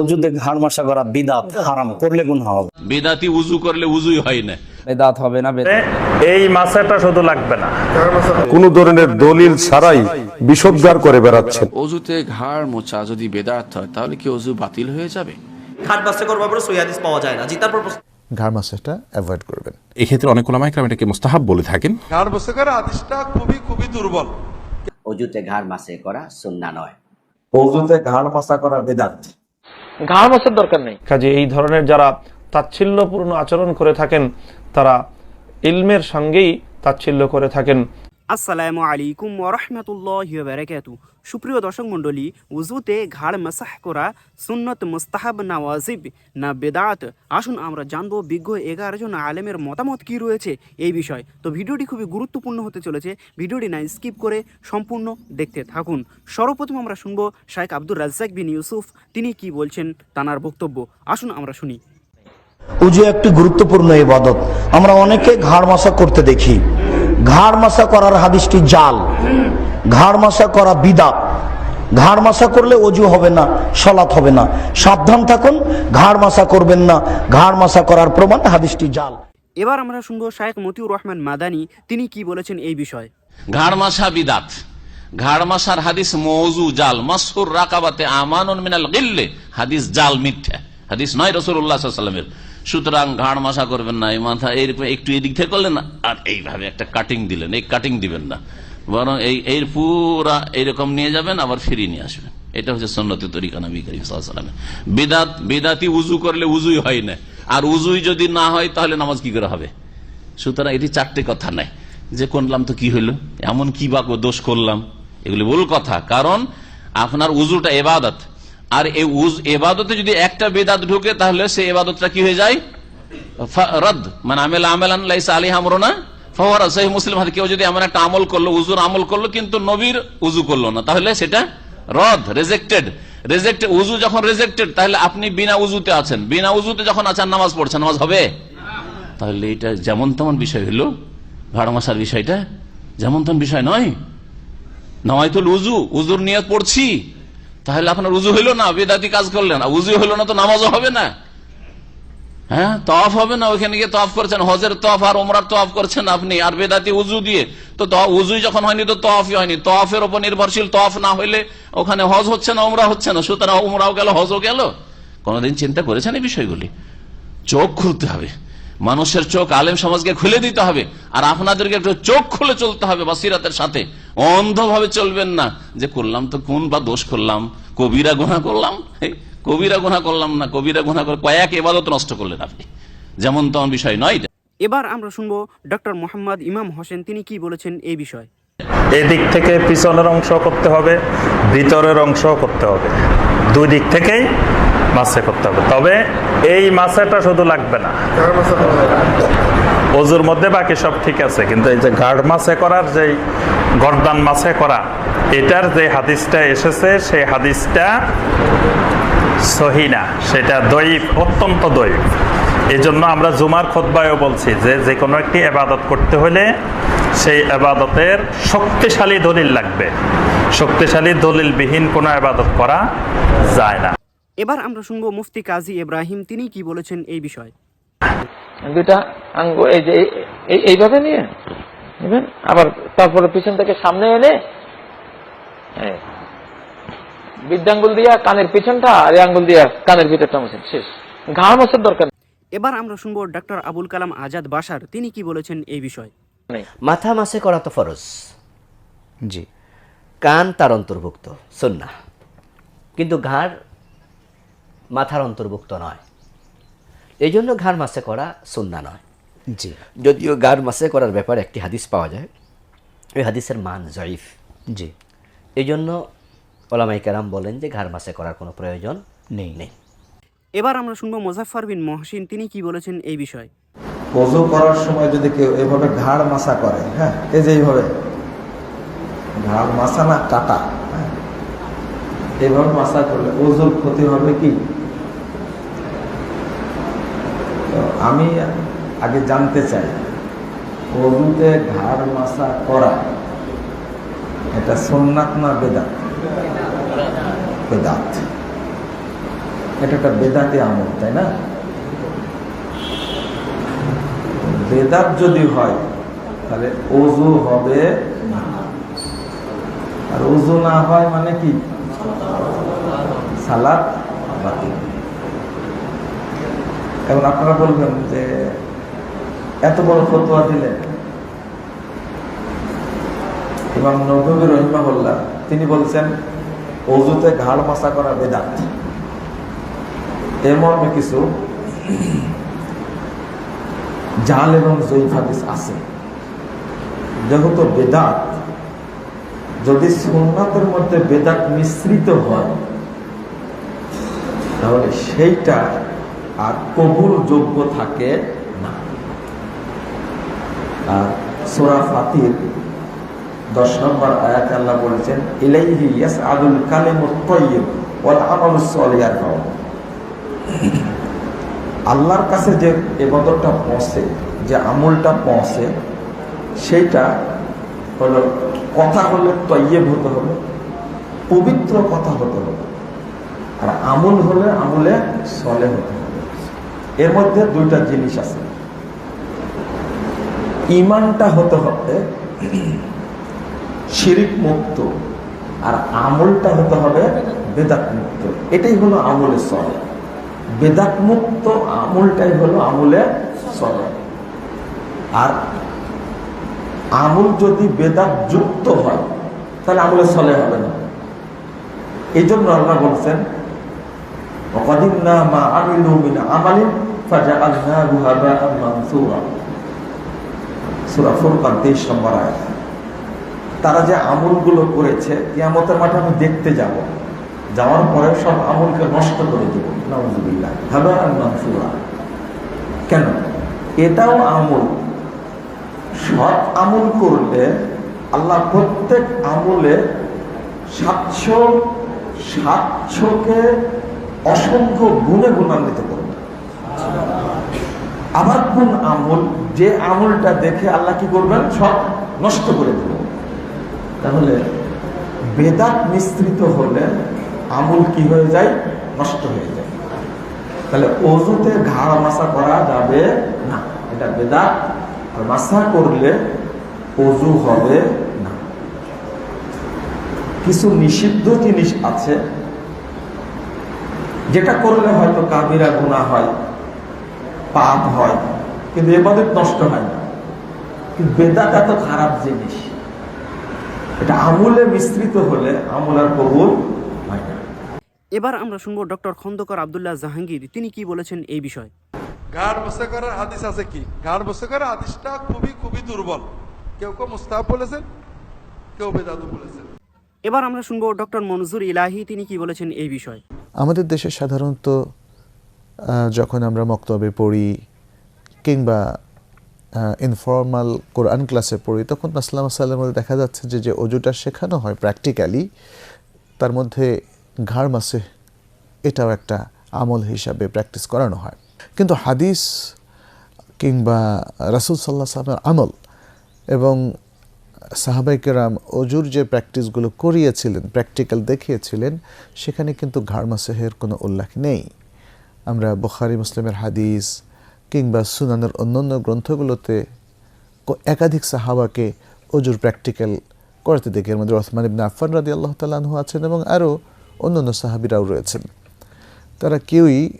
উজুতে ঘাড় মশা করা বিদাত হারাম করলে গুণ হবে। বেদাতি উজু করলে উজুই হয় না। বেদাত হবে না এই মাসাটা শুধু লাগবে না। কোনো ধরনের দলিল ছাড়াই বিষোদ্গার করে বেড়াচ্ছেন। অজুতে ঘাড় মোছা যদি বেদাত হয় তাহলে কি অজু বাতিল হয়ে যাবে? করবার পরে পাওয়া যায় না। জি তারপর ঘাড় অ্যাভয়েড করবেন। এক্ষেত্রে অনেক ওলামাইকরাম এটাকে মোস্তাহাব বলে থাকেন। ঘাড় করে খুবই খুবই দুর্বল। অজুতে ঘাড় মাসে করা নয়। ঘাড় মশা করা বিদাত। মাসের দরকার নেই। কাজে এই ধরনের যারা তাচ্ছিল্যপূর্ণ আচরণ করে থাকেন, তারা ইলমের সঙ্গেই তাচ্ছিল্য করে থাকেন। আসসালামু আলাইকুম ওরহমতুল্লাহ বারাকাতু সুপ্রিয় দর্শক মণ্ডলী উজুতে ঘাড় মাসাহ করা সুন্নত মুস্তাহাব না ওয়াজিব না বেদাত? আসুন আমরা জানব বিজ্ঞ এগারো জন আলেমের মতামত কি রয়েছে এই বিষয়। তো ভিডিওটি খুবই গুরুত্বপূর্ণ হতে চলেছে। ভিডিওটি না স্কিপ করে সম্পূর্ণ দেখতে থাকুন। সর্বপ্রথম আমরা শুনব শাইখ আব্দুর রাজ্জাক বিন ইউসুফ, তিনি কি বলছেন তানার বক্তব্য। আসুন আমরা শুনি। উজু একটি গুরুত্বপূর্ণ ইবাদত। আমরা অনেকে ঘাড় মশা করতে দেখি। ঘাড় মশা করার হাদিসটি জাল। ঘাড় মশা করা বিদাত। ঘাড় মশা করলে অজু হবে না সলাৎ হবে না। সাবধান থাকুন ঘাড় মশা করবেন না। ঘাড় মশা করার প্রমাণ হাদিসটি জাল। এবার আমরা শুনব শাইখ মতিউর রহমান মাদানি তিনি কি বলেছেন এই বিষয়ে? ঘাড় মাসা বিদাত। ঘাড় মাসার হাদিস মৌজু জাল। মাসুর রাকাবাতে আমানুন মিনাল গিল্লে। হাদিস জাল মিথ্যা। হাদিস নয় রসুল্লাহ সাল্লামের সুতরাং ঘাড় মাসা করবেন না, এই মাথা এইরকম একটু এদিক থেকে করলেন আর এইভাবে একটা কাটিং দিলেন, এই কাটিং দিবেন না। বরং এই, এর পুরা এইরকম নিয়ে যাবেন, আবার ফিরিয়ে নিয়ে আসবেন। এটা হচ্ছে সন্ন্যতি তরিকা নবী করিম বেদাত, বেদাতি উজু করলে উজুই হয় না। আর উজুই যদি না হয়, তাহলে নামাজ কি করে হবে? সুতরাং এটি চারটে কথা নাই। যে করলাম তো কি হইল? এমন কি বা দোষ করলাম? এগুলি ভুল কথা। কারণ আপনার উজুটা এবাদত। আর এই উজ, এবাদতে যদি একটা বেদাত ঢুকে, তাহলে সে এবাদতটা কি হয়ে যায়? রদ। মানে আমেল আমেলান লাইসা আলী হামরোনা ফওয়ারা সেই মুসলিম কেউ যদি এমন একটা আমল করল, উজুর আমল করল, কিন্তু নবীর উজু করল না, তাহলে সেটা রদ রেজেক্টেড রেজেক্টেড উজু যখন রেজেক্টেড তাহলে আপনি বিনা উজুতে আছেন। বিনা উজুতে যখন আছেন, নামাজ পড়ছেন, নামাজ হবে? তাহলে এটা যেমন তেমন বিষয় হলো। ভাড়া মাসার বিষয়টা যেমন তেমন বিষয় নয়। নয়তো উজু, উজুর নিয়ে পড়ছি। তাহলে আপনার উজু হইল না, বেদাতি কাজ করলেন। উজু হইল না তো নামাজও হবে না। হ্যাঁ? তফ হবে না ওখানে গিয়ে তফ করছেন। হজের তফ আর ওমরার তফ করছেন আপনি। আর বেদাতি উজু দিয়ে, তো উজুই যখন হয়নি তো তফই হয়নি। তফের উপর নির্ভরশীল তফ না হইলে ওখানে হজ হচ্ছে না ওমরা হচ্ছে না। সুতরাং ওমরাও গেল, হজও গেল। কোনোদিন চিন্তা করেছেন এই বিষয়গুলি? চোখ খুলতে হবে। মানুষের চোখ আলেম সমাজকে খুলে দিতে হবে আর আপনাদেরকে একটু চোখ খুলে চলতে হবে বাসিরাতের সাথে। অন্ধভাবে চলবেন না যে করলাম তো কোন বা দোষ করলাম কবিরা গুণা করলাম? কবিরা গুণা করলাম না কবিরা গুণা করে কয়েক এবাদত নষ্ট করলেন আপনি। যেমন তেমন বিষয় নয় এবার আমরা শুনব ডক্টর মোহাম্মদ ইমাম হোসেন তিনি কি বলেছেন এই বিষয়ে। এই দিক থেকে পিছনের অংশ করতে হবে ভিতরের অংশ করতে হবে। দুই দিক থেকেই মাছে করতে হবে। তবে এই মাছেটা শুধু লাগবে না। অজুর মধ্যে বাকি সব ঠিক আছে কিন্তু এই যে গাঢ় মাছে করার যে গরদান মাছে করা এটার যে হাদিসটা এসেছে সেই হাদিসটা সহিনা সেটা দৈব অত্যন্ত দৈব এই জন্য আমরা জুমার খোদ্বায়ও বলছি যে যে কোনো একটি এবাদত করতে হলে সেই এবাদতের শক্তিশালী দলিল লাগবে। শক্তিশালী দলিলবিহীন কোনো এবাদত করা যায় না। এবার আমরা শুনব মুফতি কাজী ইব্রাহিম তিনি কি বলেছেন এই বিষয়ে। দুইটা আঙ্গুল এই যে এই- এই- এইভাবে নিয়ে নেবেন? আবার তারপরে পিছন থেকে সামনে এনে এই, বৃদ্ধাঙ্গুল দিয়া কানের পিছনটা আর আঙ্গুল দিয়া কানের ভিতরটা মুছেন শেষ। ঘাড় মোছার দরকার এবার আমরা শুনব ডক্টর আবুল কালাম আজাদ বাসার তিনি কি বলেছেন এই বিষয়ে। মাথা মাসে করা তো ফরজ। জি। কান তার অন্তর্ভুক্ত সুন্না কিন্তু ঘাড় মাথার অন্তর্ভুক্ত নয়। এই জন্য ঘাড় মাসে করা সুন্না নয়। জি। যদিও ঘাড় মাসে করার ব্যাপারে একটি হাদিস পাওয়া যায় ওই হাদিসের মান জয়ীফ। জি। এই জন্য ওলামাই কারাম বলেন যে ঘাড় মাসে করার কোনো প্রয়োজন নেই। নেই। এবার আমরা শুনব মোজাফফর বিন মহসিন তিনি কি বলেছেন এই বিষয়ে? অজু করার সময় যদি কেউ এভাবে ঘাড় মাসা করে হ্যাঁ এই যে এইভাবে ঘাড় মাসা না কাটা হ্যাঁ এইভাবে মাসা করলে ওজুর ক্ষতি হবে কি তো আমি আগে জানতে চাই। অজুতে ঘাড় মাসা করা, এটা সোননাথ না বেদাত? বেদাত। এটা একটা বেদাতে আমল, তাই না? বেদাত যদি হয়, তাহলে অজু হবে না। আর অজু না হয় মানে কি? সালাদ বাতিল। এখন আপনারা বলবেন যে এত বড় ফতোয়া দিলেন। ইমাম নবী রহিমাহুল্লাহ, তিনি বলছেন অজুতে ঘাড় মাসা করা বেদাত। মর্মে কিছু জাল এবং জয়ীফ হাদিস আছে। যেহেতু বেদাত, যদি সোমনাথের মধ্যে বেদাত মিশ্রিত হয়, তাহলে সেইটা আর কবুল যোগ্য থাকে না। আর সোরা ফাতির দশ নম্বর আয়াত আল্লাহ বলেছেন, ইলাইহি ইয়াসআদুল কালিমুত তাইয়্যিব ওয়াল আমালুস সালিহ আল্লাহর কাছে যে এবাদতটা পৌঁছে, যে আমলটা পৌঁছে, সেইটা হলো কথা হলে তৈয়ব হতে হবে, পবিত্র কথা হতে হবে। আর আমল হলে আমলে সলে হতে হবে। এর মধ্যে দুইটা জিনিস আছে। ইমানটা হতে হবে শিরিক মুক্ত আর আমলটা হতে হবে বেদাত মুক্ত। এটাই হলো আমলে সলে বেদাত মুক্ত আমলটাই হলো আমলে সলে আর আমল যদি বেদাত যুক্ত হয়, তাহলে আমলে সলে হবে না। এই জন্য আল্লাহ বলছেন وقدمنا ما عملوا من عمل فجعلناه هباء منثورا সূরা ফুরকান 23 নম্বর আয়াত তারা যে আমলগুলো করেছে কিয়ামতের মাঠে আমি দেখতে যাব যাওয়ার পরে সব আমলকে নষ্ট করে দেব নাউজুবিল্লাহ হাবাআন মানসুরা কেন এটাও আমল সৎ আমল করলে আল্লাহ প্রত্যেক আমলে সাতশো সাতশোকে অসংখ্য গুণে গুণান্বিত করবে। আবার কোন আমল, যে আমলটা দেখে আল্লাহ কি করবেন? সব নষ্ট করে দেবেন। তাহলে বেদাত মিশ্রিত হলে আমল কি হয়ে যায়? নষ্ট হয়ে যায়। তাহলে অজুতে ঘাড় মাসা করা যাবে না। এটা বেদাত। আর মাসা করলে অজু হবে না। কিছু নিষিদ্ধ জিনিস আছে যেটা করলে হয়তো কাবিরা গুণা হয় পাপ হয় কিন্তু এবাদত নষ্ট হয় না। কিন্তু বেদাত এত খারাপ জিনিস এটা আমলে মিশ্রিত হলে আমল আর কবুল হয় না। এবার আমরা শুনব ডক্টর খন্দকার আবদুল্লাহ জাহাঙ্গীর তিনি কি বলেছেন এই বিষয়ে? ঘাড় বসে করার হাদিস আছে কি? ঘাড় বসে করার হাদিসটা খুবই খুবই দুর্বল। কেউ কেউ মুস্তাহাব বলেছেন কেউ বেদাদু বলেছেন। এবার আমরা শুনব ডক্টর মনজুর ইলাহি তিনি কি বলেছেন এই বিষয়ে? আমাদের দেশে সাধারণত যখন আমরা মক্তবে পড়ি কিংবা ইনফর্মাল কোরআন ক্লাসে পড়ি, তখন আসলাম সাল্লামের মধ্যে দেখা যাচ্ছে যে যে অজুটা শেখানো হয় প্র্যাকটিক্যালি তার মধ্যে ঘাড় মাসে এটাও একটা আমল হিসাবে প্র্যাকটিস করানো হয়। কিন্তু হাদিস কিংবা রাসুল সাল্লাহ সাল্লামের আমল এবং সাহাবাইকেরাম অজুর যে প্র্যাকটিসগুলো করিয়েছিলেন, প্র্যাকটিক্যাল দেখিয়েছিলেন, সেখানে কিন্তু ঘাড় মাসেহের কোনো উল্লেখ নেই। আমরা বখারি, মুসলিমের হাদিস কিংবা সুনানের অন্যান্য গ্রন্থগুলোতে একাধিক সাহাবাকে অজুর প্র্যাকটিক্যাল করতে দেখি। এর মধ্যে ওসমান ইবনে আফফান রাদি আল্লাহ তালাহু আছেন এবং আরও অন্যান্য সাহাবিরাও রয়েছেন। তারা কেউই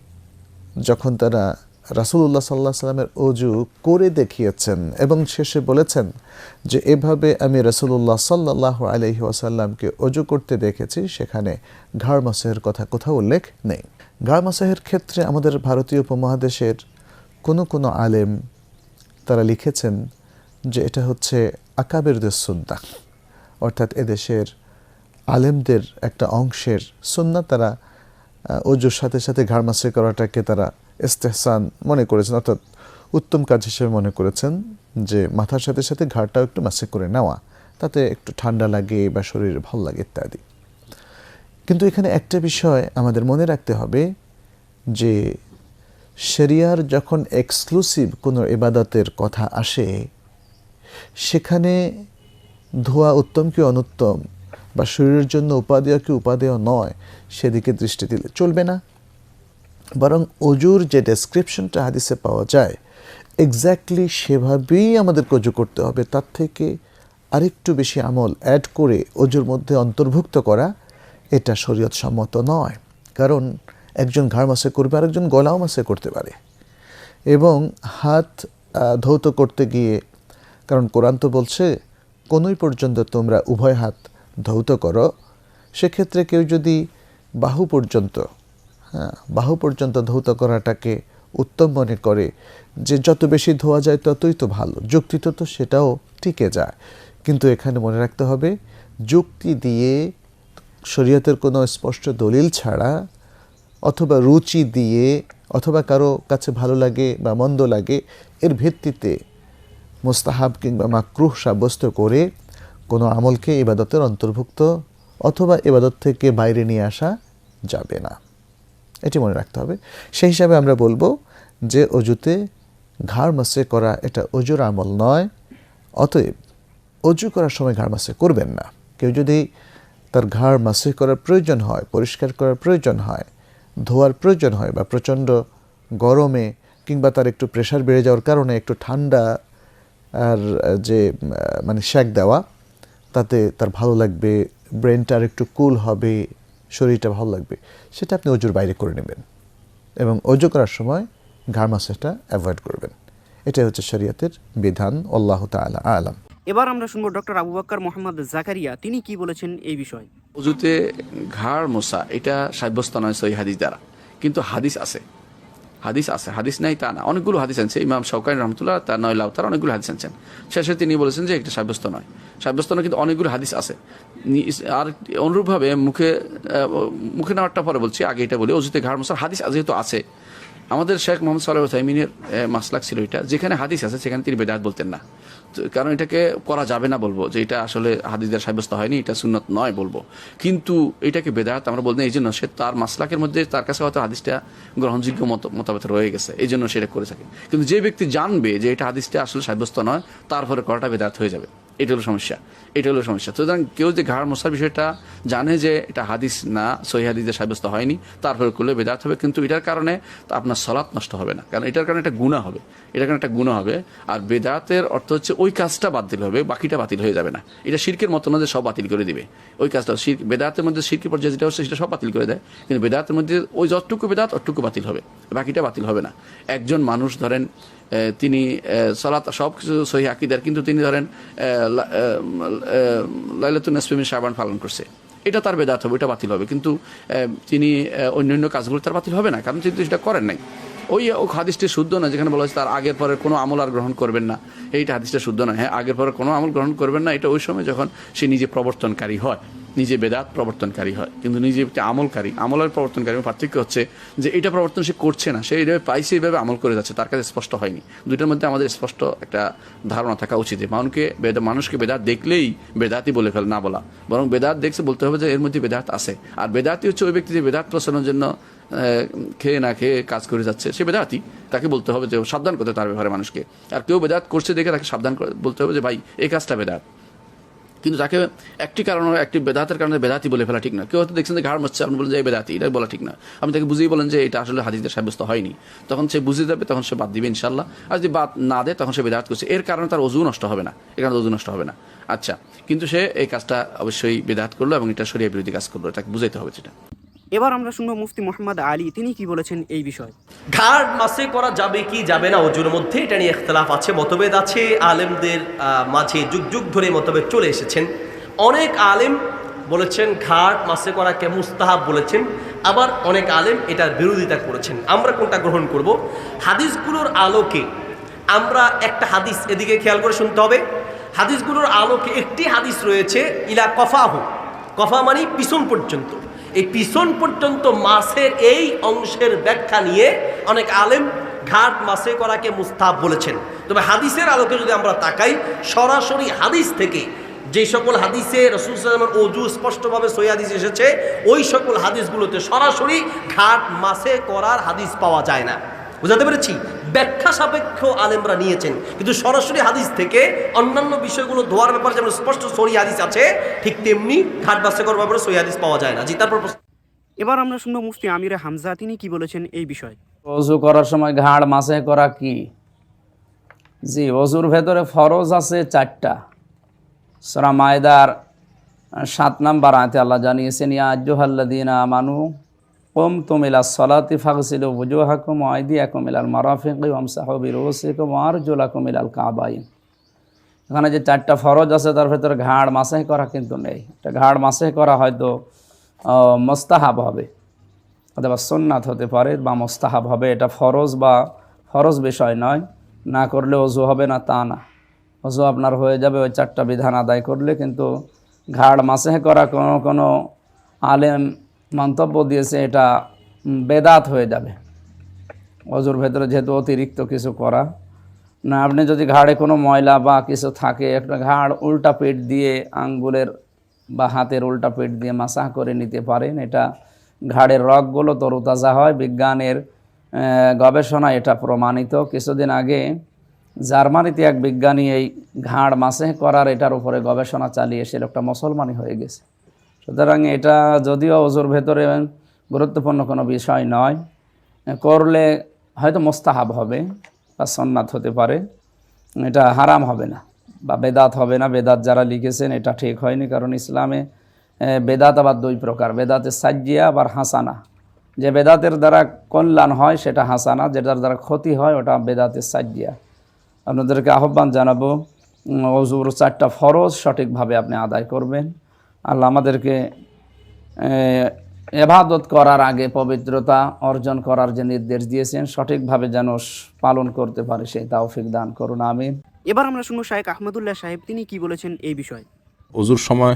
যখন তারা রাসুল্লাহ সাল্লাহ সাল্লামের অজু করে দেখিয়েছেন এবং শেষে বলেছেন যে, এভাবে আমি রাসুল্লাহ সাল্লাহ আলহি ওয়াসাল্লামকে অজু করতে দেখেছি, সেখানে ঘাড় মাসেহের কথা কোথাও উল্লেখ নেই। ঘাড় মাসেহের ক্ষেত্রে আমাদের ভারতীয় উপমহাদেশের কোনো কোনো আলেম তারা লিখেছেন যে, এটা হচ্ছে আকাবেরদের সুন্না অর্থাৎ এদেশের আলেমদের একটা অংশের সুন্না তারা অজুর সাথে সাথে ঘাড় মাসে করাটাকে তারা ইস্তেহসান মনে করেছেন, অর্থাৎ উত্তম কাজ হিসেবে মনে করেছেন যে মাথার সাথে সাথে ঘাড়টাও একটু মাসে করে নেওয়া, তাতে একটু ঠান্ডা লাগে বা শরীর ভালো লাগে ইত্যাদি। কিন্তু এখানে একটা বিষয় আমাদের মনে রাখতে হবে যে শরিয়ার যখন এক্সক্লুসিভ কোনো এবাদতের কথা আসে, সেখানে ধোয়া উত্তম কি অনুত্তম বা শরীরের জন্য উপাদেয় কি উপাদেয় নয়, সেদিকে দৃষ্টি দিলে চলবে না। বরং অজুর যে ডেসক্রিপশনটা হাদিসে পাওয়া যায় এক্স্যাক্টলি সেভাবেই আমাদেরকে অজু করতে হবে। তার থেকে আরেকটু বেশি আমল অ্যাড করে অজুর মধ্যে অন্তর্ভুক্ত করা, এটা শরীয়ত সম্মত নয়। কারণ একজন ঘাড় মাসে করবে, আরেকজন গলাও মাসে করতে পারে। এবং হাত ধৌত করতে গিয়ে, কারণ কোরআন তো বলছে, কোনোই পর্যন্ত তোমরা উভয় হাত ধৌত করো, সেক্ষেত্রে কেউ যদি বাহু পর্যন্ত বাহু পর্যন্ত ধৌত করাটাকে উত্তম মনে করে যে যত বেশি ধোয়া যায় ততই তো ভালো। যুক্তিতে তো সেটাও টিকে যায়। কিন্তু এখানে মনে রাখতে হবে, যুক্তি দিয়ে শরীয়তের কোনো স্পষ্ট দলিল ছাড়া অথবা রুচি দিয়ে অথবা কারও কাছে ভালো লাগে বা মন্দ লাগে, এর ভিত্তিতে মোস্তাহাব কিংবা মাকরুহ সাব্যস্ত করে কোনো আমলকে ইবাদতের অন্তর্ভুক্ত অথবা ইবাদত থেকে বাইরে নিয়ে আসা যাবে না। এটি মনে রাখতে হবে। সেই হিসাবে আমরা বলব যে অজুতে ঘাড় মাসে করা এটা অজুর আমল নয়, অতএব অজু করার সময় ঘাড় মাসে করবেন না। কেউ যদি তার ঘাড় মাসে করার প্রয়োজন হয়, পরিষ্কার করার প্রয়োজন হয়, ধোয়ার প্রয়োজন হয় বা প্রচণ্ড গরমে কিংবা তার একটু প্রেশার বেড়ে যাওয়ার কারণে একটু ঠান্ডা আর যে মানে শ্যাক দেওয়া, তাতে তার ভালো লাগবে ব্রেনটা আর একটু কুল হবে শরীরটা ভালো লাগবে সেটা আপনি অজুর বাইরে করে নেবেন এবং অজু করার সময় ঘাড় মাসাজটা অ্যাভয়েড করবেন। এটাই হচ্ছে শরীয়তের বিধান আল্লাহ তালা আলাম। এবার আমরা শুনব ডক্টর আবু বাক্কর মোহাম্মদ জাকারিয়া তিনি কি বলেছেন এই বিষয়ে? অজুতে ঘাড় মোসা এটা সাব্যস্ত নয় সই হাদিস দ্বারা কিন্তু হাদিস আছে। হাদিস আছে, হাদিস নাই, তা না। অনেকগুলো হাদিস আনছে, ইমাম শৌকান রহমতুল্লাহ, তার নয় লাউ, তার অনেকগুলো হাদিস আনছেন। শেষে তিনি বলেছেন যে এটা সাব্যস্ত নয়। সাব্যস্ত নয় কিন্তু অনেকগুলো হাদিস আছে। আর অনুরূপভাবে মুখে মুখে নেওয়ারটা পরে বলছি, আগে এটা বলি, অজুতে ঘাড় মশার হাদিস যেহেতু আছে আমাদের শেখ মোহাম্মদ সাল্লাহ তাইমিনের মাসলাক ছিল এটা। যেখানে হাদিস আছে, সেখানে তিনি বেদাত বলতেন না। কারণ এটাকে করা যাবে না বলব যে এটা আসলে হাদিসদের সাব্যস্ত হয়নি, এটা সুন্নত নয় বলব। কিন্তু এটাকে বেদাত আমরা বলতে এই জন্য সে তার মাসলাকের মধ্যে তার কাছে হয়তো হাদিসটা গ্রহণযোগ্য মত, মতামত রয়ে গেছে, এই জন্য সেটা করে থাকে। কিন্তু যে ব্যক্তি জানবে যে এটা হাদিসটা আসলে সাব্যস্ত নয়, তারপরে করাটা বেদাত হয়ে যাবে। এটা হলো সমস্যা, এটা হলো সমস্যা। সুতরাং কেউ যে ঘাড় মশার বিষয়টা জানে যে এটা হাদিস না, সহি হাদিসে সাব্যস্ত হয়নি, তারপরে করলে বেদাত হবে, কিন্তু এটার কারণে তা আপনার সলাৎ নষ্ট হবে না। কারণ এটার কারণে একটা গুণা হবে, এটার কারণে একটা গুণা হবে, আর বেদাতের অর্থ হচ্ছে ওই কাজটা বাতিল হবে, বাকিটা বাতিল হয়ে যাবে না। এটা শির্কের মতো না যে সব বাতিল করে দিবে। ওই কাজটা শির বেদাতের মধ্যে শির্কের পর্যায়ে যেটা হচ্ছে সেটা সব বাতিল করে দেয়, কিন্তু বেদাতের মধ্যে ওই যতটুকু বেদাত, অতটুকু বাতিল হবে, বাকিটা বাতিল হবে না। একজন মানুষ ধরেন তিনি সলাত সব কিছু সহি আকিদার, কিন্তু তিনি ধরেন লাইলাতুল নসফিমিন সাবান পালন করছে। এটা তার বেদাত হবে, এটা বাতিল হবে। কিন্তু তিনি অন্য অন্য কাজগুলো তার বাতিল হবে না, কারণ তিনি সেটা করেন নাই। ওই, ও হাদিসটি শুদ্ধ না যেখানে বলা হয়েছে তার আগের পরে কোনো আমল আর গ্রহণ করবেন না। এইটা হাদিসটা শুদ্ধ না হ্যাঁ আগের পরে কোনো আমল গ্রহণ করবেন না। এটা ওই সময় যখন সে নিজে প্রবর্তনকারী হয়। নিজে বেদাত প্রবর্তনকারী হয়, কিন্তু নিজে একটি আমলকারী। আমলের প্রবর্তনকারী পার্থক্য হচ্ছে যে এটা প্রবর্তন সে করছে না, সে এইভাবে পাইছে, এইভাবে আমল করে যাচ্ছে, তার কাছে স্পষ্ট হয়নি। দুইটার মধ্যে আমাদের স্পষ্ট একটা ধারণা থাকা উচিত মানুষকে মানুষকে বেদাত দেখলেই বেদাতই বলে ফেল, না বলা। বরং বেদাত দেখছে বলতে হবে যে এর মধ্যে বেদাত আছে। আর বেদাতি হচ্ছে ওই ব্যক্তি যে বেদাত প্রসারণের জন্য খেয়ে না খেয়ে কাজ করে যাচ্ছে, সে বেদাতি তাকে বলতে হবে যে সাবধান করতে তার ব্যাপারে মানুষকে। আর কেউ বেদাত করছে দেখে তাকে সাবধান বলতে হবে যে, ভাই, এই কাজটা বেদাত। কিন্তু তাকে একটি কারণে, একটি বেদাতের কারণে বেদাতি বলে ফেলা ঠিক না। কেউ হয়তো দেখছেন যে ঘাড় মারছে আপনি বলেন যে বেদাতি, এটা বলা ঠিক না। আপনি তাকে বুঝিয়ে বলেন যে এটা আসলে হাদিসের সাব্যস্ত হয়নি। তখন সে বুঝে যাবে, তখন সে বাদ দিবে ইনশাল্লাহ আর যদি বাদ না দেয়, তখন সে বেদাত করছে। এর কারণে তার অজু নষ্ট হবে না। এর কারণে অজু নষ্ট হবে না। আচ্ছা কিন্তু সে এই কাজটা অবশ্যই বেদাত করল এবং এটা সরিয়ে বিরোধী কাজ করল। তাকে বুঝাইতে হবে সেটা। এবার আমরা শুনব মুফতি মোহাম্মদ আলী, তিনি কি বলেছেন এই বিষয়ে। ঘাট মাসে করা যাবে কি যাবে না অজুর মধ্যে, এটা নিয়ে ইখতলাফ আছে, মতভেদ আছে। আলেমদের মাঝে যুগ যুগ ধরে মতভেদ চলে এসেছেন। অনেক আলেম বলেছেন ঘাট মাসে করাকে মুস্তাহাব বলেছেন, আবার অনেক আলেম এটার বিরোধিতা করেছেন। আমরা কোনটা গ্রহণ করব? হাদিসগুলোর আলোকে আমরা একটা হাদিস এদিকে খেয়াল করে শুনতে হবে। হাদিসগুলোর আলোকে একটি হাদিস রয়েছে, ইলা কফাহু। কফা মানে পিছন পর্যন্ত। এই পিছন পর্যন্ত মাছের এই অংশের ব্যাখ্যা নিয়ে অনেক আলেম ঘাট মাসে করাকে মুস্তাব বলেছেন। তবে হাদিসের আলোকে যদি আমরা তাকাই, সরাসরি হাদিস থেকে যে সকল হাদিসে রসুল সাল্লামের অজু স্পষ্টভাবে সই হাদিস এসেছে, ওই সকল হাদিসগুলোতে সরাসরি ঘাট মাসে করার হাদিস পাওয়া যায় না। বুঝাতে পেরেছি? ব্যাখ্যা সাপেক্ষ আলেমরা নিয়েছেন। কিন্তু সরাসরি হাদিস থেকে অন্যান্য বিষয়গুলো ধোয়ার ব্যাপারে যেমন স্পষ্ট সরি হাদিস আছে ঠিক তেমনি ঘাট বাসে করার ব্যাপারে সই হাদিস পাওয়া যায় না। জি তারপর এবার আমরা শুনব মুফতি আমির হামজা তিনি কি বলেছেন এই বিষয়ে? অজু করার সময় ঘাড় মাসে করা কি? জি অজুর ভেতরে ফরজ আছে চারটা। সরা মায়দার সাত নাম্বার আয়তে আল্লাহ জানিয়েছেন ইয়া আজ্জুহাল্লাদিনা আমানু ওম তুমিলা সলাতি ফাগসিল বুজুহাকুম আইদিয়াকুম ইলাল মারাফিকি ওমসাহু বিরুসিকুম আরজুলাকুম ইলাল কাবাইন এখানে যে চারটা ফরজ আছে, তার ভেতরে ঘাড় মাসে করা কিন্তু নেই। এটা ঘাড় মাসে করা হয়তো মোস্তাহাব হবে। অথবা সুন্নাত হতে পারে বা মোস্তাহাব হবে। এটা ফরজ বা ফরজ বিষয় নয়। না করলে অজু হবে না, তা না। অজু আপনার হয়ে যাবে ওই চারটা বিধান আদায় করলে, কিন্তু ঘাড় মাসে করা কোনো কোনো আলেম মন্তব্য দিয়েছে, এটা বেদাত হয়ে যাবে। অজুর ভেতরে যেহেতু অতিরিক্ত কিছু করা, না, আপনি যদি ঘাড়ে কোনো ময়লা বা কিছু থাকে, একটা ঘাড় উল্টা পেট দিয়ে আঙ্গুলের বা হাতের উল্টা পেট দিয়ে মাসাহ করে নিতে পারেন, এটা ঘাড়ের রগগুলো তরুতাজা হয়, বিজ্ঞানের গবেষণা এটা প্রমাণিত। কিছুদিন আগে জার্মানিতে এক বিজ্ঞানী এই ঘাড় মাসে করার এটার উপরে গবেষণা চালিয়ে সে লোকটা মুসলমানই হয়ে গেছে। সুতরাং এটা যদিও ওজোর ভেতরে গুরুত্বপূর্ণ কোনো বিষয় নয়, করলে হয়তো মোস্তাহাব হবে বা সন্ন্যাত হতে পারে। এটা হারাম হবে না বা বেদাত হবে না। বেদাত যারা লিখেছেন এটা ঠিক হয়নি, কারণ ইসলামে বেদাত আবার দুই প্রকার। বেদাতে সাজ্জিয়া আবার হাসানা। যে বেদাতের দ্বারা কল্যাণ হয় সেটা হাসানা, যেটার দ্বারা ক্ষতি হয় ওটা বেদাতে সাজ্জিয়া। আপনাদেরকে আহ্বান জানাব অজুর চারটা ফরজ সঠিকভাবে আপনি আদায় করবেন। আল্লাহ আমাদেরকে এবাদত করার আগে পবিত্রতা অর্জন করার যে নির্দেশ দিয়েছেন সঠিকভাবে যেন পালন করতে পারে সেই তাওফিক দান করুন আমিন। এবার আমরা শুনব শাহেক আহমদুল্লাহ সাহেব তিনি কি বলেছেন এই বিষয়ে? অজুর সময়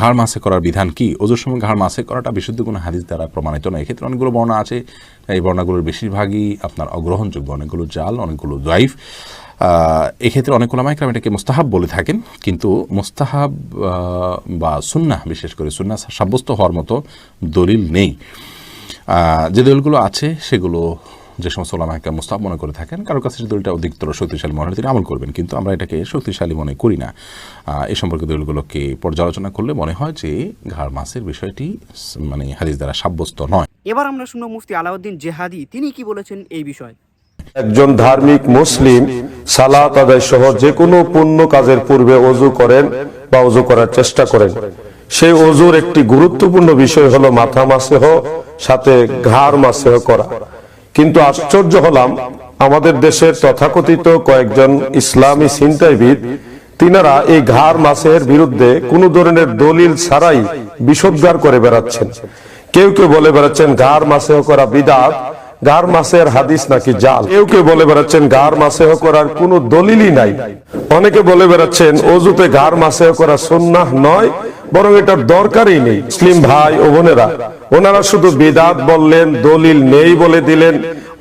ঘাড় মাসে করার বিধান কি? অজুর সময় ঘাড় মাসে করাটা বিশুদ্ধ কোনো হাদিস দ্বারা প্রমাণিত নয়। এক্ষেত্রে অনেকগুলো বর্ণনা আছে। এই বর্ণাগুলোর বেশিরভাগই আপনার অগ্রহণযোগ্য অনেকগুলো জাল অনেকগুলো দাইফ এক্ষেত্রে অনেক ওলামাইকরাম এটাকে মোস্তাহাব বলে থাকেন, কিন্তু মোস্তাহাব বা সুন্নাহ, বিশেষ করে সুন্নাহ সাব্যস্ত হওয়ার মতো দলিল নেই। যে দলিলগুলো আছে, সেগুলো যে সমস্ত ওলামাকে মোস্তাব মনে করে থাকেন কারোর কাছে যে দলিলটা অধিকতর শক্তিশালী মনে হয়, তিনি আমল করবেন, কিন্তু আমরা এটাকে শক্তিশালী মনে করি না। এ সম্পর্কে দলিলগুলোকে পর্যালোচনা করলে মনে হয় যে ঘাড় মাসের বিষয়টি মানে হাদিস দ্বারা সাব্যস্ত নয়। এবার আমরা শুনব মুফতি আলাউদ্দিন জেহাদি, তিনি কি বলেছেন এই বিষয়ে? একজন ধার্মিক মুসলিম সালাত আদায় সহ যে কোনো পুণ্য কাজের পূর্বে অজু করেন বা অজু করার চেষ্টা করেন। সেই অজুর একটি গুরুত্বপূর্ণ বিষয় হলো মাথা মাসেহ, সাথে ঘাড় মাসেহ করা। কিন্তু আশ্চর্য হলাম, আমাদের দেশের তথাকথিত কয়েকজন ইসলামী চিন্তায়বিদ তিনারা এই ঘাড় মাসের বিরুদ্ধে কোনো ধরনের দলিল ছাড়াই বিষোদ্গার করে বেড়াচ্ছেন। কেউ কেউ বলে বেড়াচ্ছেন, ঘাড় মাসেহ করা বিদাত গার হাদিস নাকি জাল? কেউ কেউ বলে বেড়াচ্ছেন গার করার কোনো দলিলই নাই। অনেকে বলে বেড়াচ্ছেন অজুতে গার করা সুন্নাহ নয়, বরং এটার দরকারই নেই। মুসলিম ভাই ও বোনেরা, ওনারা শুধু বেদাত বললেন, দলিল নেই বলে দিলেন,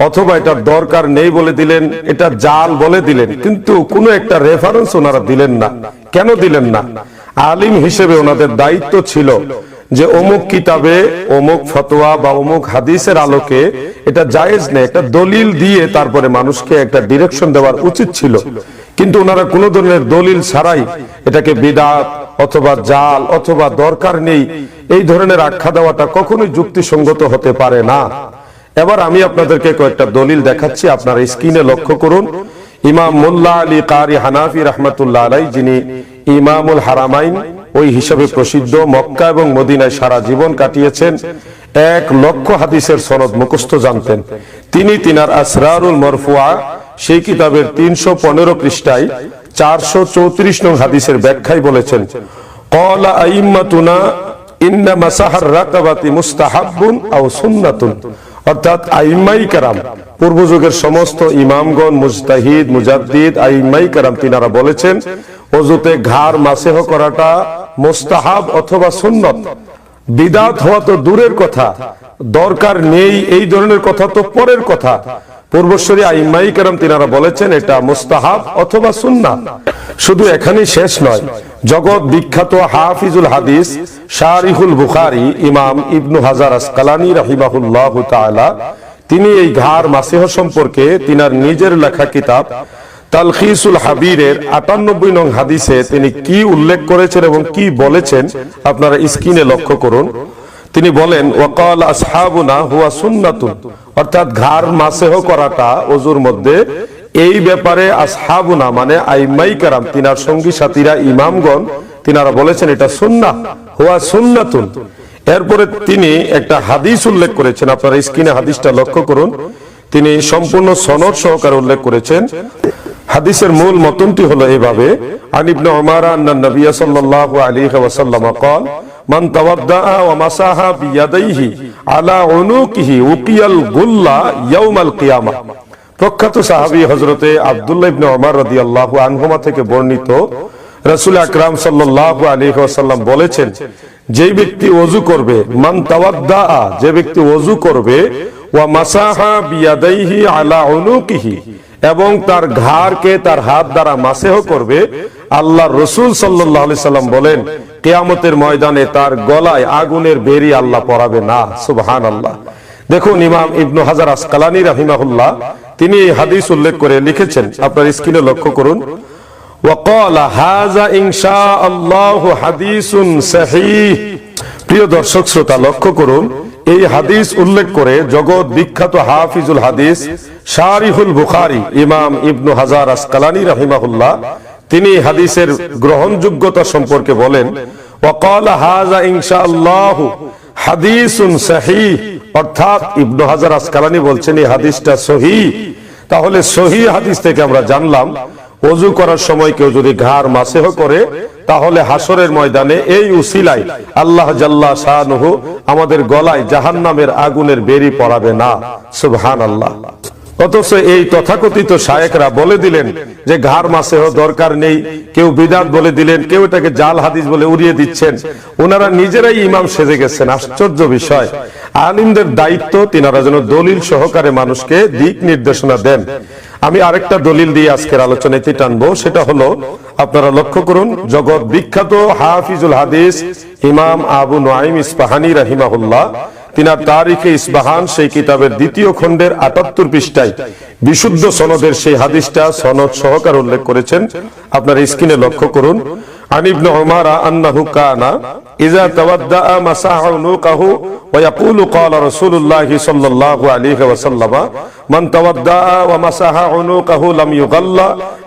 অথবা এটার দরকার নেই বলে দিলেন, এটা জাল বলে দিলেন, কিন্তু কোনো একটা রেফারেন্স ওনারা দিলেন না। কেন দিলেন না? আলিম হিসেবে ওনাদের দায়িত্ব ছিল যে অমুক কিতাবে অমুক ফতোয়া বা অমুক হাদিসের আলোকে এটা জায়েজ নেই, একটা দলিল দিয়ে তারপরে মানুষকে একটা ডিরেকশন দেওয়ার উচিত ছিল। কিন্তু ওনারা কোনো ধরনের দলিল ছাড়াই এটাকে বিদাত অথবা জাল অথবা দরকার নেই, এই ধরনের আখ্যা দেওয়াটা কখনোই যুক্তিসঙ্গত হতে পারে না। এবার আমি আপনাদেরকে কয়েকটা দলিল দেখাচ্ছি, আপনারা স্ক্রিনে লক্ষ্য করুন। ইমাম মোল্লা আলী কারি হানাফি রহমতুল্লাহ আলাই যিনি ইমামুল হারামাইন ওই হিসাবে প্রসিদ্ধ মক্কা এবং মদিনায় সারা জীবন কাটিয়েছেন। এক লক্ষ হাদিসের সনদ মুখস্থ জানতেন। তিনি তিনার আসরারুল মরফুয়া, সেই কিতাবের তিনশো পনেরো পৃষ্ঠায় চারশো চৌত্রিশ নং হাদিসের ব্যাখ্যায় বলেছেন, কলা ইন্না মাসাহার রাকাবাতি মুস্তাহাব্বুন আও সুন্নাতুন। অর্থাৎ আইম্মাই কারাম পূর্ব যুগের সমস্ত ইমামগণ, মুজতাহিদ, মুজাদ্দিদ আইম্মাই কারাম তিনারা বলেছেন অজুতে ঘাড় মাসেহ করাটা মোস্তাহাব অথবা সুন্নত। বিদাত হওয়া তো দূরের কথা, দরকার নেই এই ধরনের কথা তো পরের কথা। পূর্বশ্বরী আইম্মাই কারাম তিনারা বলেছেন, এটা মুস্তাহাব অথবা সুন্না শুধু এখানেই শেষ নয় জগৎ বিখ্যাত হাফিজুল হাদিস শারিহুল বুখারি, ইমাম ইবনু হাজার আসকালানি রাহিমাহুল্লাহ তিনি এই ঘাড় মাসেহ সম্পর্কে তিনার নিজের লেখা কিতাব তালখিসুল হাবিরের আটানব্বই নং হাদিসে তিনি কি উল্লেখ করেছেন এবং কি বলেছেন আপনারা স্ক্রিনে লক্ষ্য করুন। তিনি বলেন, ওয়াকাল আসহাবুনা হুয়া সুন্নাতুন। অর্থাৎ ঘাড় মাসেহ করাটা অজুর মধ্যে এই ব্যাপারে আসহাবুনা মানে আইমাই কারাম তিনার সঙ্গী সাথীরা ইমামগণ তিনারা বলেছেন এটা সুন্না হুয়া সুন্নাতুন এরপরে তিনি একটা হাদিস উল্লেখ করেছেন আপনারা স্ক্রিনে হাদিসটা লক্ষ্য করুন তিনি সম্পূর্ণ সনদ সহকারে উল্লেখ করেছেন হাদিসের মূল মতনটি হলো এভাবে আন ইবনে উমার আন্না নবী সাল্লাল্লাহু আলাইহি ওয়াসাল্লাম قال من تودع ومسح بيديه على عنقه وقي الغل يوم القيامه প্রখ্যাত সাহাবী হযরতে আব্দুল্লাহ ইবনে ওমর রাদিয়াল্লাহু আনহুমা থেকে বর্ণিত রাসূল আকরাম সাল্লাল্লাহু আলাইহি ওয়াসাল্লাম বলেছেন যে ব্যক্তি ওযু করবে, মান যে ব্যক্তি ওযু করবে এবং তার ঘাড়কে তার হাত দ্বারা মাসেহ করবে আল্লাহ রসুল সাল্লাহ সাল্লাম বলেন, কেয়ামতের ময়দানে তার গলায় আগুনের বেরি আল্লাহ পরাবে না। সুবহান আল্লাহ দেখুন ইমাম ইবনু হাজার আসকালানি রাহিমাহুল্লাহ তিনি এই হাদিস উল্লেখ করে লিখেছেন আপনার স্ক্রিনে লক্ষ্য করুন وقال هذا إن شاء الله حديث صحيح প্রিয় দর্শক শ্রোতা লক্ষ্য করুন এই হাদিস উল্লেখ করে জগৎ বিখ্যাত হাফিজুল হাদিস শারিহুল বুখারি ইমাম ইবনু হাজার আসকালানি রাহিমাহুল্লাহ তিনি এই হাদিসের গ্রহণযোগ্যতা সম্পর্কে বলেন ওয়াকাল হাজা ইনশাআল্লাহ হাদিসুন সহি অর্থাৎ ইবনু হাজার আসকালানি বলছেন, এই হাদিসটা সহি তাহলে সহি হাদিস থেকে আমরা জানলাম, অজু করার সময় কেউ যদি ঘাড় মাসেহ করে, তাহলে হাসরের ময়দানে এই উসিলাই আল্লাহ জাল্লা শাহনুহু আমাদের গলায় জাহান্নামের আগুনের বেরি পড়াবে না। সুবহান আল্লাহ অথচ এই তথাকথিত শায়েকরা বলে দিলেন যে ঘাড় মাসেহ দরকার নেই, কেউ বিদাত বলে দিলেন, কেউ এটাকে জাল হাদিস বলে উড়িয়ে দিচ্ছেন। ওনারা নিজেরাই ইমাম সেজে গেছেন, আশ্চর্য বিষয়। আলিমদের দায়িত্ব, তিনারা যেন দলিল সহকারে মানুষকে দিক নির্দেশনা দেন। আমি আরেকটা দলিল দিয়ে আজকের আলোচনায় টানবো, সেটা হলো, আপনারা লক্ষ্য করুন, জগৎ বিখ্যাত হাফিজুল হাদিস ইমাম আবু নোয়াইম ইসপাহানি রাহিমাহুল্লাহ তিনার তারিখে ইসবাহান সেই কিতাবের দ্বিতীয় খণ্ডের আটাত্তর পৃষ্ঠায় বিশুদ্ধ সনদের সেই হাদিসটা সনদ সহকার উল্লেখ করেছেন আপনার স্ক্রিনে লক্ষ্য করুন عن ابن عمر أنه كان إذا تودأ مسح عنقه ويقول قال رسول الله صلى الله عليه وسلم من تودأ ومسح عنقه لم يغل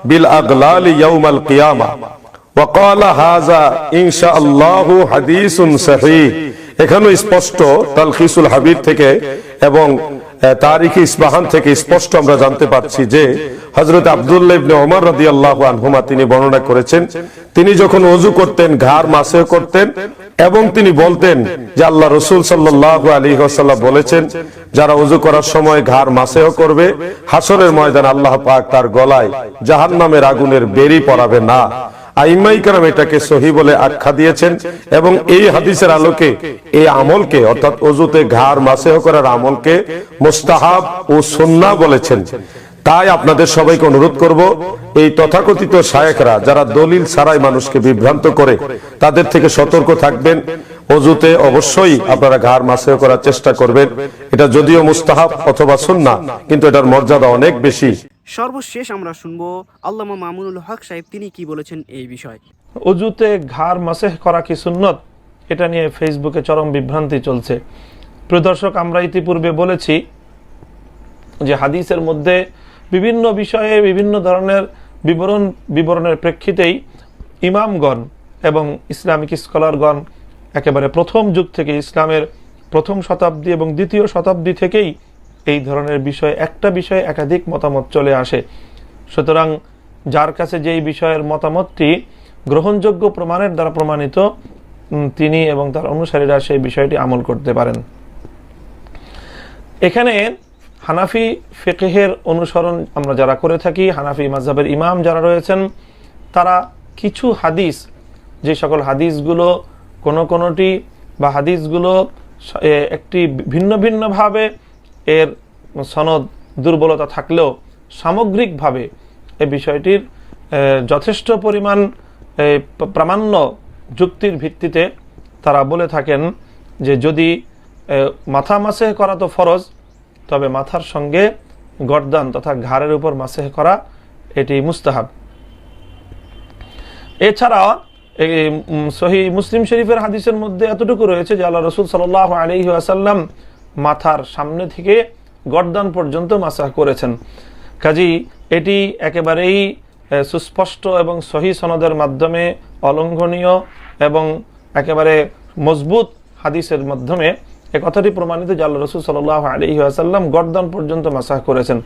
بالأغلال يوم القيامة وقال هذا إن شاء الله حديث صحيح এখানেও স্পষ্ট তালখিসুল হাবিব থেকে এবং তারিখে ইসবাহান থেকে স্পষ্ট আমরা জানতে পারছি যে হজরত আবদুল্লাহ তিনি বর্ণনা করেছেন, তিনি যখন ওযু করতেন, ঘাড় মাসে করতেন এবং তিনি বলতেন যে আল্লাহ রসুল ওয়াসাল্লাম বলেছেন, যারা ওযু করার সময় ঘাড় মাসেও করবে, হাসরের ময়দান আল্লাহ পাক তার গলায় জাহান্নামের আগুনের বেরি পড়াবে না। আইমাই এটাকে সহি বলে আখ্যা দিয়েছেন এবং এই হাদিসের আলোকে এই আমলকে, অর্থাৎ অজুতে ঘাড় মাসেহ করার আমলকে মোস্তাহাব ও সন্না বলেছেন। তাই আপনাদের সবাইকে অনুরোধ করব, এই তথাকথিত শায়েকরা যারা দলিল ছাড়াই মানুষকে বিভ্রান্ত করে, তাদের থেকে সতর্ক থাকবেন। অজুতে অবশ্যই আপনারা ঘাড় মাসেহ করার চেষ্টা করবেন। এটা যদিও মুস্তাহাব অথবা সুন্না কিন্তু এটার মর্যাদা অনেক বেশি। সর্বশেষ আমরা শুনব আল্লামা মামুনুল হক সাহেব তিনি কি বলেছেন এই বিষয়ে। অজুতে ঘাড় মাসেহ করা কি সুন্নত? এটা নিয়ে ফেসবুকে চরম বিভ্রান্তি চলছে। প্রদর্শক আমরা ইতিপূর্বে বলেছি যে হাদিসের মধ্যে বিভিন্ন বিষয়ে বিভিন্ন ধরনের বিবরণ, বিবরণের প্রেক্ষিতেই ইমামগণ এবং ইসলামিক স্কলারগণ একেবারে প্রথম যুগ থেকে ইসলামের প্রথম শতাব্দী এবং দ্বিতীয় শতাব্দী থেকেই এই ধরনের বিষয়, একটা বিষয়ে একাধিক মতামত চলে আসে। সুতরাং যার কাছে যেই বিষয়ের মতামতটি গ্রহণযোগ্য প্রমাণের দ্বারা প্রমাণিত তিনি এবং তার অনুসারীরা সেই বিষয়টি আমল করতে পারেন। এখানে হানাফি ফেকেহের অনুসরণ আমরা যারা করে থাকি, হানাফি মাঝহাবের ইমাম যারা রয়েছেন, তারা কিছু হাদিস, যে সকল হাদিসগুলো কোনো কোনোটি বা হাদিসগুলো একটি ভিন্ন ভিন্নভাবে এর সনদ দুর্বলতা থাকলেও সামগ্রিকভাবে এ বিষয়টির যথেষ্ট পরিমাণ প্রামাণ্য যুক্তির ভিত্তিতে তারা বলে থাকেন যে যদি মাথা মাসেহ করা তো ফরজ তবে মাথার সঙ্গে গর্দান তথা ঘাড়ের উপর মাসেহ করা এটি মুস্তাহাব। উম, সহি মুসলিম শরীফের হাদিসের মধ্যে এতটুকু রয়েছে যে আল্লাহ রসুল সাল আলী আসাল্লাম মাথার সামনে থেকে গর্দান পর্যন্ত মাসাহ করেছেন। কাজী, এটি একেবারেই সুস্পষ্ট এবং সহি সনদের মাধ্যমে অলঙ্ঘনীয় এবং একেবারে মজবুত হাদিসের মাধ্যমে এ কথাটি প্রমাণিত যে আল্লাহ রসুল সাল আলী আসাল্লাম গর্দান পর্যন্ত মাসাহ করেছেন।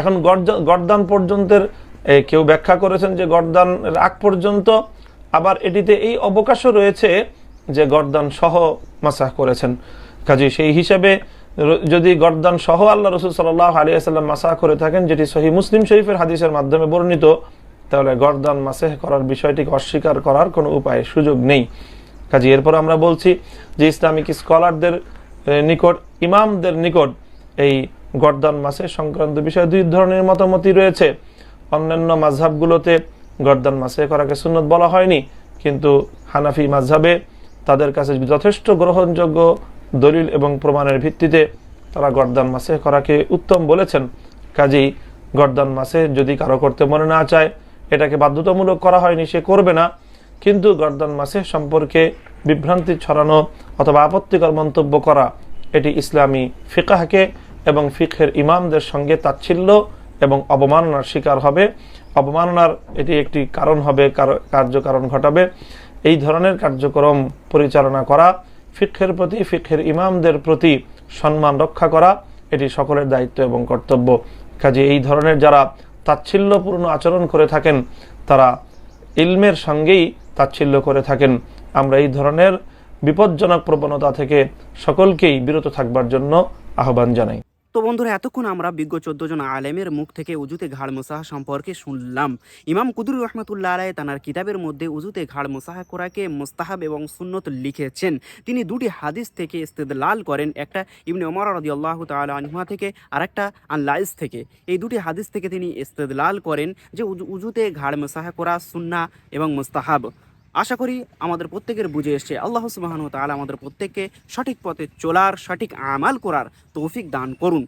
এখন গর্দান পর্যন্তের কেউ ব্যাখ্যা করেছেন যে গর্দান আগ পর্যন্ত আবার এটিতে এই অবকাশও রয়েছে যে গর্দান সহ মাসাহ করেছেন। কাজে সেই হিসাবে যদি গর্দান সহ আল্লাহ রসুল সাল্লাহ আলী আসাল্লাম মাসাহ করে থাকেন, যেটি সহি মুসলিম শরীফের হাদিসের মাধ্যমে বর্ণিত, তাহলে গর্দান মাসেহ করার বিষয়টিকে অস্বীকার করার কোনো উপায়, সুযোগ নেই। কাজে এরপর আমরা বলছি যে ইসলামিক স্কলারদের নিকট, ইমামদের নিকট এই গর্দান মাসে সংক্রান্ত বিষয়ে দুই ধরনের মতামতই রয়েছে। অন্যান্য মাঝহাবগুলোতে গর্দান মাসে করাকে সুন্নত বলা হয়নি, কিন্তু হানাফি মাঝহাবে তাদের কাছে যথেষ্ট গ্রহণযোগ্য দলিল এবং প্রমাণের ভিত্তিতে তারা গর্দান মাসে করাকে উত্তম বলেছেন। কাজেই গর্দান মাসে যদি কারও করতে মনে না চায়, এটাকে বাধ্যতামূলক করা হয়নি, সে করবে না। কিন্তু গর্দান মাসে সম্পর্কে বিভ্রান্তি ছড়ানো অথবা আপত্তিকর মন্তব্য করা, এটি ইসলামী ফিকাহকে এবং ফিখের ইমামদের সঙ্গে তাচ্ছিল্য এবং অবমাননার শিকার হবে। অবমাননার এটি একটি কারণ হবে, কার- কার্যকারণ ঘটাবে। এই ধরনের কার্যক্রম পরিচালনা করা ফিক্ষের প্রতি ফিক্ষের ইমামদের প্রতি সম্মান রক্ষা করা, এটি সকলের দায়িত্ব এবং কর্তব্য। কাজে এই ধরনের যারা তাচ্ছিল্যপূর্ণ আচরণ করে থাকেন, তারা ইলমের সঙ্গেই তাচ্ছিল্য করে থাকেন। আমরা এই ধরনের বিপজ্জনক প্রবণতা থেকে সকলকেই বিরত থাকবার জন্য আহ্বান জানাই। তো বন্ধুরা, এতক্ষণ আমরা বিজ্ঞ চোদ্দ জন আলেমের মুখ থেকে উজুতে ঘাড় মোসাহা সম্পর্কে শুনলাম। ইমাম কুদুর রহমতুল্লাহ আলাই তানার কিতাবের মধ্যে উজুতে ঘাড় মোসাহা করাকে মোস্তাহাব এবং সুন্নত লিখেছেন। তিনি দুটি হাদিস থেকে ইস্তেদলাল করেন, একটা ইবনে ওমর রদি আল্লাহ তালা আনহুয়া থেকে আর একটা আনলাইস থেকে। এই দুটি হাদিস থেকে তিনি ইস্তেদলাল করেন যে উজু- উজুতে ঘাড় মোসাহা করা সুন্না এবং মোস্তাহাব। আশা করি আমাদের প্রত্যেকের বুঝে এসছে। আল্লাহ সুবাহানু তাআলা আমাদের প্রত্যেককে সঠিক পথে চলার, সঠিক আমাল করার তৌফিক দান করুন।